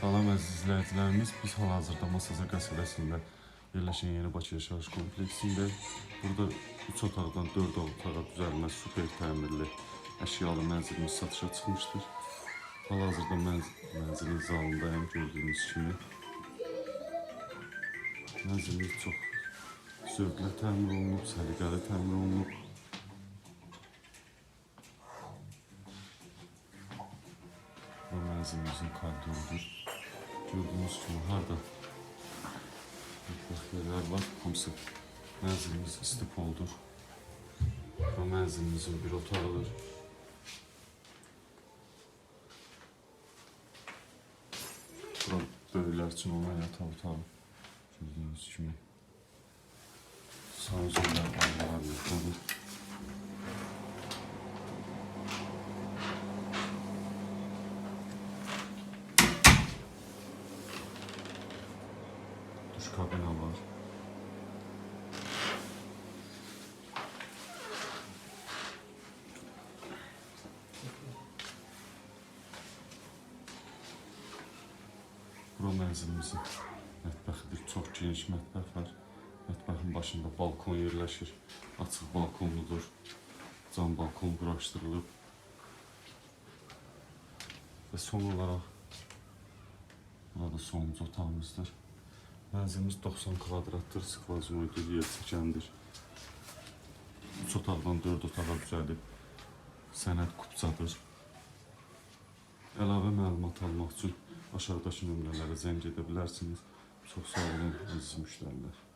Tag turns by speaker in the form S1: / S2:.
S1: Salam əziz izləyicilərimiz, biz hal-hazırda Masaza qəsəbəsində yerləşən Yeni Bakı yaşayış kompleksində burada 3 otaqdan 4 otağa düzəlmə super təmirli əşyalı mənzilimiz satışa çıxmışdır. Hal-hazırda mən mənzilin zalındayım gördüyünüz kimi. Mənzilimiz çox zövqlə təmir olunub, səliqəli təmir olunub. Bu mənzilimizin koridorudur. Gördüğünüz harda mutfaq yerler var. Hamısı mənzilimiz istipoldur. Bu mənzilimizin bir otağıdır. Bura böyüklər üçün olan yataq otağı. Gördüğünüz kimi. Sanuzörlər aynalar Duş kabini var. Bura mənzilimizin mətbəxidir. Çox geniş mətbəx var. Mətbəxin başında balkon yerləşir. Açıq balkonludur. Cam balkon quraşdırılıb. Və son olaraq burada sonuncu otağımızdır. Mənzilimiz 90 kvadratdır, skvazmoydur, yer çəkəndir. 3 otaqdan 4 otağa düzəlib sənəd kupçadır. Əlavə məlumat almaq üçün aşağıdakı nömrələrə zəng edə bilərsiniz. Çox sağ olun, əziz müştərilər.